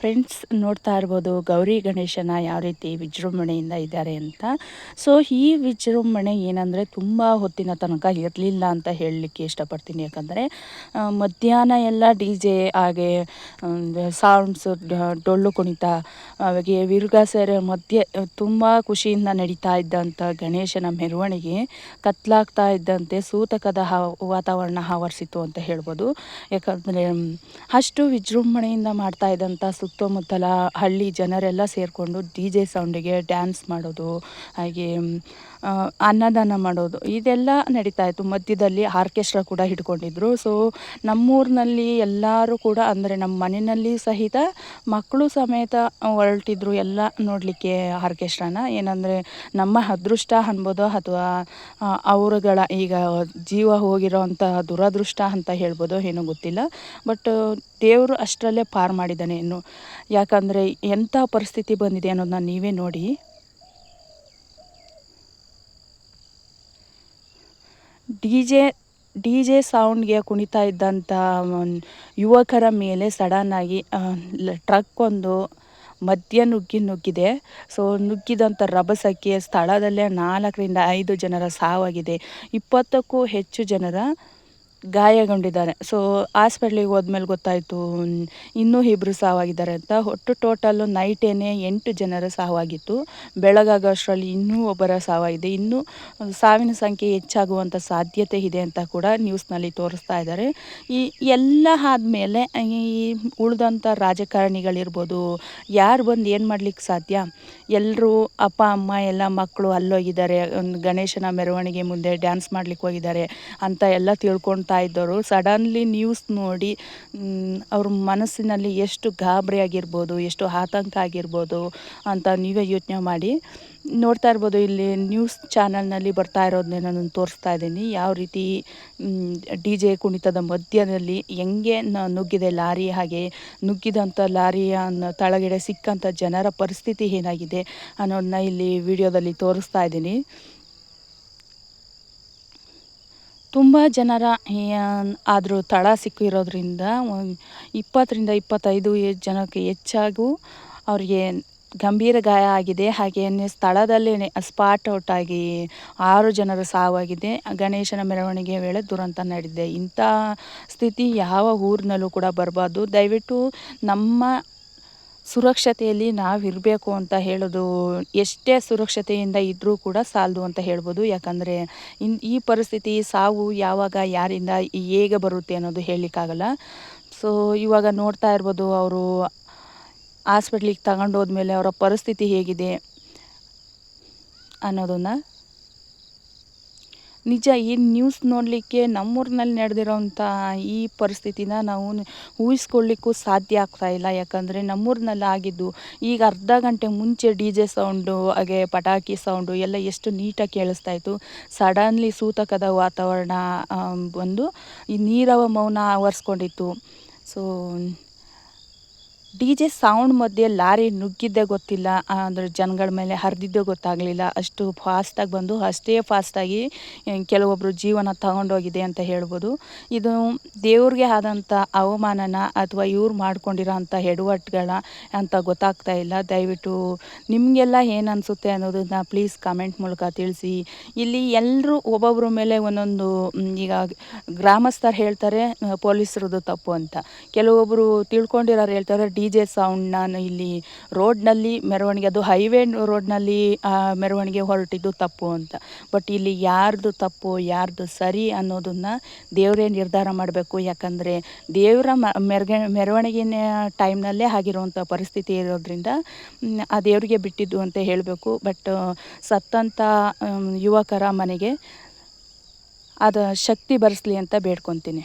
Friends ನೋಡ್ತಾ ಇರ್ಬೋದು, ಗೌರಿ ಗಣೇಶನ ಯಾವ ರೀತಿ ವಿಜೃಂಭಣೆಯಿಂದ ಇದ್ದಾರೆ ಅಂತ. ಸೊ ಈ ವಿಜೃಂಭಣೆ ಏನಂದರೆ ತುಂಬ ಹೊತ್ತಿನ ತನಕ ಇರಲಿಲ್ಲ ಅಂತ ಹೇಳಲಿಕ್ಕೆ ಇಷ್ಟಪಡ್ತೀನಿ. ಯಾಕಂದರೆ ಮಧ್ಯಾಹ್ನ ಎಲ್ಲ ಡಿ ಜೆ ಹಾಗೆ ಸಾಂಗ್ಸ್ ಡೊಳ್ಳು ಕುಣಿತ, ಹಾಗೆ ವಿರುಗಾಸರ ಮಧ್ಯೆ ತುಂಬ ಖುಷಿಯಿಂದ ನಡೀತಾ ಇದ್ದಂಥ ಗಣೇಶನ ಮೆರವಣಿಗೆ ಕತ್ಲಾಗ್ತಾ ಇದ್ದಂತೆ ಸೂತಕದ ವಾತಾವರಣ ಆವರಿಸಿತು ಅಂತ ಹೇಳ್ಬೋದು. ಯಾಕಂದರೆ ಅಷ್ಟು ವಿಜೃಂಭಣೆಯಿಂದ ಮಾಡ್ತಾ ಇದ್ದಂಥ ಸುತ್ತಮುತ್ತಲ ಹಳ್ಳಿ ಜನರೆಲ್ಲ ಸೇರಿಕೊಂಡು ಡಿ ಜೆ ಸೌಂಡಿಗೆ ಡ್ಯಾನ್ಸ್ ಮಾಡೋದು ಹಾಗೆ ಅನ್ನದಾನ ಮಾಡೋದು, ಇದೆಲ್ಲ ನಡೀತಾ ಇತ್ತು. ಮಧ್ಯದಲ್ಲಿ ಆರ್ಕೆಸ್ಟ್ರಾ ಕೂಡ ಹಿಡ್ಕೊಂಡಿದ್ರು. ಸೊ ನಮ್ಮೂರಿನಲ್ಲಿ ಎಲ್ಲರೂ ಕೂಡ ಅಂದರೆ ನಮ್ಮ ಮನೆಯಲ್ಲಿ ಸಹಿತ ಮಕ್ಕಳು ಸಮೇತ ಹೊರಟಿದ್ರು ಎಲ್ಲ ನೋಡಲಿಕ್ಕೆ ಆರ್ಕೆಸ್ಟ್ರಾನ. ಏನಂದರೆ ನಮ್ಮ ಅದೃಷ್ಟ ಅನ್ಬೋದು ಅಥವಾ ಅವರುಗಳ ಈಗ ಜೀವ ಹೋಗಿರೋ ಅಂಥ ದುರದೃಷ್ಟ ಅಂತ ಹೇಳ್ಬೋದು, ಏನೋ ಗೊತ್ತಿಲ್ಲ. ಬಟ್ ದೇವರು ಅಷ್ಟರಲ್ಲೇ ಪಾರು ಮಾಡಿದ್ದಾನೆ ಇನ್ನು. ಯಾಕಂದರೆ ಎಂಥ ಪರಿಸ್ಥಿತಿ ಬಂದಿದೆ ಅನ್ನೋದನ್ನ ನೀವೇ ನೋಡಿ. ಡಿ ಜೆ ಡಿ ಜೆ ಸೌಂಡ್ಗೆ ಕುಣಿತಾ ಇದ್ದಂಥ ಯುವಕರ ಮೇಲೆ ಸಡನ್ನಾಗಿ ಟ್ರಕ್ ಒಂದು ಮಧ್ಯ ನುಗ್ಗಿ ನುಗ್ಗಿದೆ. ಸೊ ನುಗ್ಗಿದಂಥ ರಭಸಕ್ಕೆ ಸ್ಥಳದಲ್ಲೇ ನಾಲ್ಕರಿಂದ ಐದು ಜನರ ಸಾವಾಗಿದೆ. ಇಪ್ಪತ್ತಕ್ಕೂ ಹೆಚ್ಚು ಜನರ ಗಾಯಗೊಂಡಿದ್ದಾರೆ. ಸೊ ಹಾಸ್ಪಿಟ್ಲಿಗೆ ಹೋದ್ಮೇಲೆ ಗೊತ್ತಾಯಿತು ಇನ್ನೂ ಇಬ್ಬರು ಸಾವಾಗಿದ್ದಾರೆ ಅಂತ. ಒಟ್ಟು ಟೋಟಲ್ಲು ನೈಟೇನೆ ಎಂಟು ಜನರ ಸಾವಾಗಿತ್ತು. ಬೆಳಗಾಗೋಷ್ಟರಲ್ಲಿ ಇನ್ನೂ ಒಬ್ಬರ ಸಾವಾಗಿದೆ. ಇನ್ನೂ ಸಾವಿನ ಸಂಖ್ಯೆ ಹೆಚ್ಚಾಗುವಂಥ ಸಾಧ್ಯತೆ ಇದೆ ಅಂತ ಕೂಡ ನ್ಯೂಸ್ನಲ್ಲಿ ತೋರಿಸ್ತಾ ಇದ್ದಾರೆ. ಈ ಎಲ್ಲ ಆದಮೇಲೆ, ಈ ಉಳಿದಂಥ ರಾಜಕಾರಣಿಗಳಿರ್ಬೋದು, ಯಾರು ಬಂದು ಏನು ಮಾಡ್ಲಿಕ್ಕೆ ಸಾಧ್ಯ? ಎಲ್ಲರೂ ಅಪ್ಪ, ಅಮ್ಮ, ಎಲ್ಲ ಮಕ್ಕಳು ಅಲ್ಲೋಗಿದ್ದಾರೆ. ಒಂದು ಗಣೇಶನ ಮೆರವಣಿಗೆ ಮುಂದೆ ಡ್ಯಾನ್ಸ್ ಮಾಡ್ಲಿಕ್ಕೆ ಹೋಗಿದ್ದಾರೆ ಅಂತ ಎಲ್ಲ ತಿಳ್ಕೊಳ್ತಾ ಇದ್ದವರು ಸಡನ್ಲಿ ನ್ಯೂಸ್ ನೋಡಿ ಅವ್ರ ಮನಸ್ಸಿನಲ್ಲಿ ಎಷ್ಟು ಗಾಬರಿ ಆಗಿರ್ಬೋದು, ಎಷ್ಟು ಆತಂಕ ಆಗಿರ್ಬೋದು ಅಂತ ನೀವೇ ಯೋಚನೆ ಮಾಡಿ. ನೋಡ್ತಾ ಇರ್ಬೋದು, ಇಲ್ಲಿ ನ್ಯೂಸ್ ಚಾನಲ್ನಲ್ಲಿ ಬರ್ತಾ ಇರೋದನ್ನೇ ನಾನು ತೋರಿಸ್ತಾ ಇದ್ದೀನಿ. ಯಾವ ರೀತಿ ಡಿ ಜೆ ಕುಣಿತದ ಮಧ್ಯದಲ್ಲಿ ಹೆಂಗೆ ನುಗ್ಗಿದೆ ಲಾರಿ, ಹಾಗೆ ನುಗ್ಗಿದಂಥ ಲಾರಿಯ ತಳಗಡೆ ಸಿಕ್ಕಂಥ ಜನರ ಪರಿಸ್ಥಿತಿ ಏನಾಗಿದೆ ಅನ್ನೋದನ್ನ ಇಲ್ಲಿ ವಿಡಿಯೋದಲ್ಲಿ ತೋರಿಸ್ತಾ ಇದ್ದೀನಿ. ತುಂಬ ಜನರ ಆದರೂ ತಳ ಸಿಕ್ಕಿರೋದ್ರಿಂದ ಇಪ್ಪತ್ತರಿಂದ ಇಪ್ಪತ್ತೈದು ಜನಕ್ಕೆ ಹೆಚ್ಚಾಗೂ ಅವರಿಗೆ ಗಂಭೀರ ಗಾಯ ಆಗಿದೆ. ಹಾಗೆಯೇ ಸ್ಥಳದಲ್ಲೇ ಸ್ಪಾಟ್ ಔಟ್ ಆಗಿ ಆರು ಜನರು ಸಾವಾಗಿದೆ. ಗಣೇಶನ ಮೆರವಣಿಗೆ ವೇಳೆ ದುರಂತ ನಡೆದಿದೆ. ಇಂಥ ಸ್ಥಿತಿ ಯಾವ ಊರಿನಲ್ಲೂ ಕೂಡ ಬರಬಾರ್ದು. ದಯವಿಟ್ಟು ನಮ್ಮ ಸುರಕ್ಷತೆಯಲ್ಲಿ ನಾವಿರಬೇಕು ಅಂತ ಹೇಳೋದು ಎಷ್ಟೇ ಸುರಕ್ಷತೆಯಿಂದ ಇದ್ದರೂ ಕೂಡ ಸಾಲದು ಅಂತ ಹೇಳ್ಬೋದು. ಯಾಕಂದರೆ ಇನ್ ಈ ಪರಿಸ್ಥಿತಿ ಸಾವು ಯಾವಾಗ, ಯಾರಿಂದ, ಹೇಗೆ ಬರುತ್ತೆ ಅನ್ನೋದು ಹೇಳಲಿಕ್ಕಾಗಲ್ಲ. ಸೊ ಇವಾಗ ನೋಡ್ತಾ ಇರ್ಬೋದು ಅವರು ಹಾಸ್ಪಿಟ್ಲಿಗೆ ತಗೊಂಡೋದ್ಮೇಲೆ ಅವರ ಪರಿಸ್ಥಿತಿ ಹೇಗಿದೆ ಅನ್ನೋದನ್ನು. ನಿಜ, ಈ ನ್ಯೂಸ್ ನೋಡಲಿಕ್ಕೆ ನಮ್ಮೂರಿನಲ್ಲಿ ನಡೆದಿರೋಂಥ ಈ ಪರಿಸ್ಥಿತಿನ ನಾವು ಊಹಿಸ್ಕೊಳ್ಳಿಕ್ಕೂ ಸಾಧ್ಯ ಆಗ್ತಾ ಇಲ್ಲ. ಯಾಕಂದರೆ ನಮ್ಮೂರಿನಲ್ಲಿ ಆಗಿದ್ದು, ಈಗ ಅರ್ಧ ಗಂಟೆ ಮುಂಚೆ ಡಿ ಜೆ ಸೌಂಡು ಹಾಗೆ ಪಟಾಕಿ ಸೌಂಡು ಎಲ್ಲ ಎಷ್ಟು ನೀಟಾಗಿ ಕೇಳಿಸ್ತಾ ಇತ್ತು. ಸಡನ್ಲಿ ಸೂತಕದ ವಾತಾವರಣ ಬಂದು ಈ ನೀರವ ಮೌನ ಆವರಿಸ್ಕೊಂಡಿತ್ತು. ಸೊ ಡಿ ಜೆ ಸೌಂಡ್ ಮಧ್ಯೆ ಲಾರಿ ನುಗ್ಗಿದ್ದೇ ಗೊತ್ತಿಲ್ಲ, ಅಂದರೆ ಜನಗಳ ಮೇಲೆ ಹರಿದಿದ್ದೇ ಗೊತ್ತಾಗಲಿಲ್ಲ. ಅಷ್ಟು ಫಾಸ್ಟಾಗಿ ಬಂದು, ಅಷ್ಟೇ ಫಾಸ್ಟಾಗಿ ಕೆಲವೊಬ್ಬರು ಜೀವನ ತಗೊಂಡೋಗಿದೆ ಅಂತ ಹೇಳ್ಬೋದು. ಇದು ದೇವ್ರಿಗೆ ಆದಂಥ ಅವಮಾನನ ಅಥವಾ ಇವ್ರು ಮಾಡ್ಕೊಂಡಿರೋ ಅಂಥ ಹೆಡುವಟ್ಟುಗಳ ಅಂತ ಗೊತ್ತಾಗ್ತಾ ಇಲ್ಲ. ದಯವಿಟ್ಟು ನಿಮಗೆಲ್ಲ ಏನು ಅನಿಸುತ್ತೆ ಅನ್ನೋದನ್ನ ಪ್ಲೀಸ್ ಕಮೆಂಟ್ ಮೂಲಕ ತಿಳಿಸಿ. ಇಲ್ಲಿ ಎಲ್ಲರೂ ಒಬ್ಬೊಬ್ಬರ ಮೇಲೆ ಒಂದೊಂದು ಈಗ ಗ್ರಾಮಸ್ಥರು ಹೇಳ್ತಾರೆ ಪೊಲೀಸರದು ತಪ್ಪು ಅಂತ. ಕೆಲವೊಬ್ಬರು ತಿಳ್ಕೊಂಡಿರೋರು ಹೇಳ್ತಾರೆ, ಡಿ ಜೆ ನಾನು ಇಲ್ಲಿ ರೋಡ್ನಲ್ಲಿ ಮೆರವಣಿಗೆ, ಅದು ಹೈವೇ ರೋಡ್ನಲ್ಲಿ ಮೆರವಣಿಗೆ ಹೊರಟಿದ್ದು ತಪ್ಪು ಅಂತ. ಬಟ್ ಇಲ್ಲಿ ಯಾರ್ದು ತಪ್ಪು, ಯಾರ್ದು ಸರಿ ಅನ್ನೋದನ್ನು ದೇವರೇ ನಿರ್ಧಾರ ಮಾಡಬೇಕು. ಯಾಕಂದರೆ ದೇವರ ಮೆರಗ, ಮೆರವಣಿಗೆನ ಟೈಮ್ನಲ್ಲೇ ಆಗಿರುವಂಥ ಪರಿಸ್ಥಿತಿ ಇರೋದ್ರಿಂದ ಆ ದೇವರಿಗೆ ಬಿಟ್ಟಿದ್ದು ಅಂತ ಹೇಳಬೇಕು. ಬಟ್ ಸತ್ತಂಥ ಯುವಕರ ಮನೆಗೆ ಅದು ಶಕ್ತಿ ಬರೆಸ್ಲಿ ಅಂತ ಬೇಡ್ಕೊತೀನಿ.